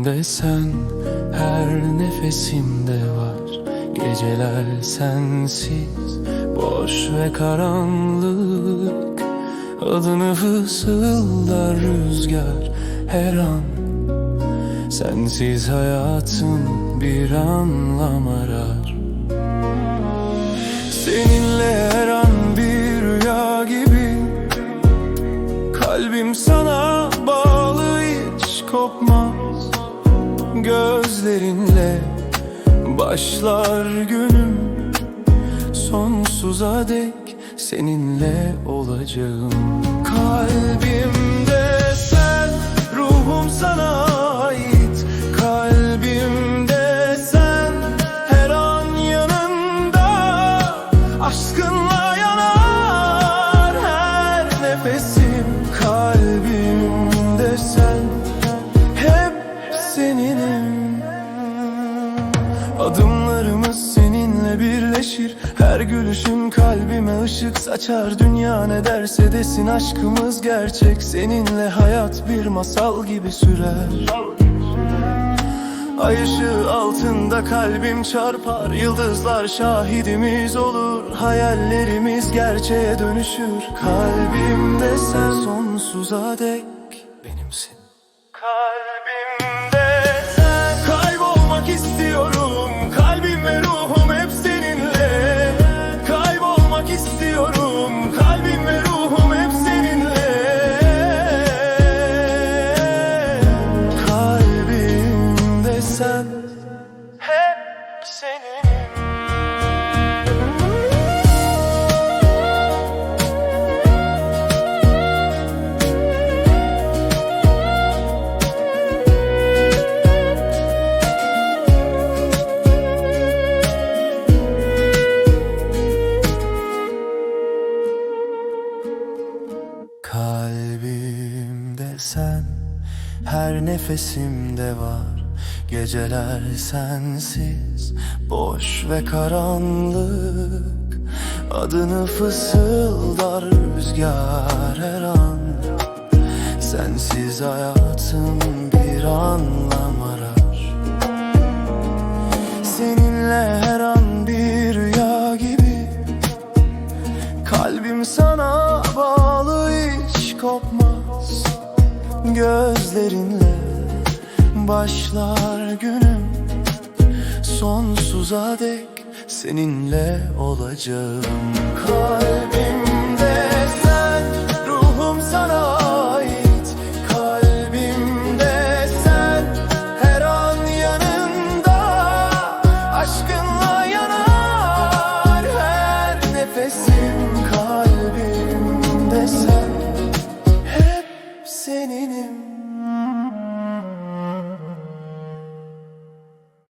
Kalbimde sen her nefesimde var. Geceler sensiz boş ve karanlık. Adını fısıldar rüzgar her an. Sensiz hayatım bir anlam arar. Seninle her an bir rüya gibi. Kalbim sana bağlı hiç kopmaz Gözlerinle başlar günüm. Sonsuza dek seninle olacağım. Kalbimde birleşir Her gülüşün kalbime ışık saçar. Dünya ne derse desin aşkımız gerçek. Seninle hayat bir masal gibi sürer. Ay ışığı altında kalbim çarpar. Yıldızlar şahidimiz olur. Hayallerimiz gerçeğe dönüşür. Kalbimde sen sonsuza dek benimsin. Kalbimde Kalbimde sen her nefesimde var Geceler sensiz boş ve karanlık. Adını fısıldar rüzgar her an. Sensiz hayatım bir anlam arar. Seninle her an bir rüya gibi. Kalbim sana bağlı hiç kopmaz. Gözlerinle başlar günüm. Sonsuza dek seninle olacağım. Kalbimde sen, ruhum sana ait. Kalbimde sen, her an yanında Aşkınla yanar her nefesim. Kalbimde sen, hep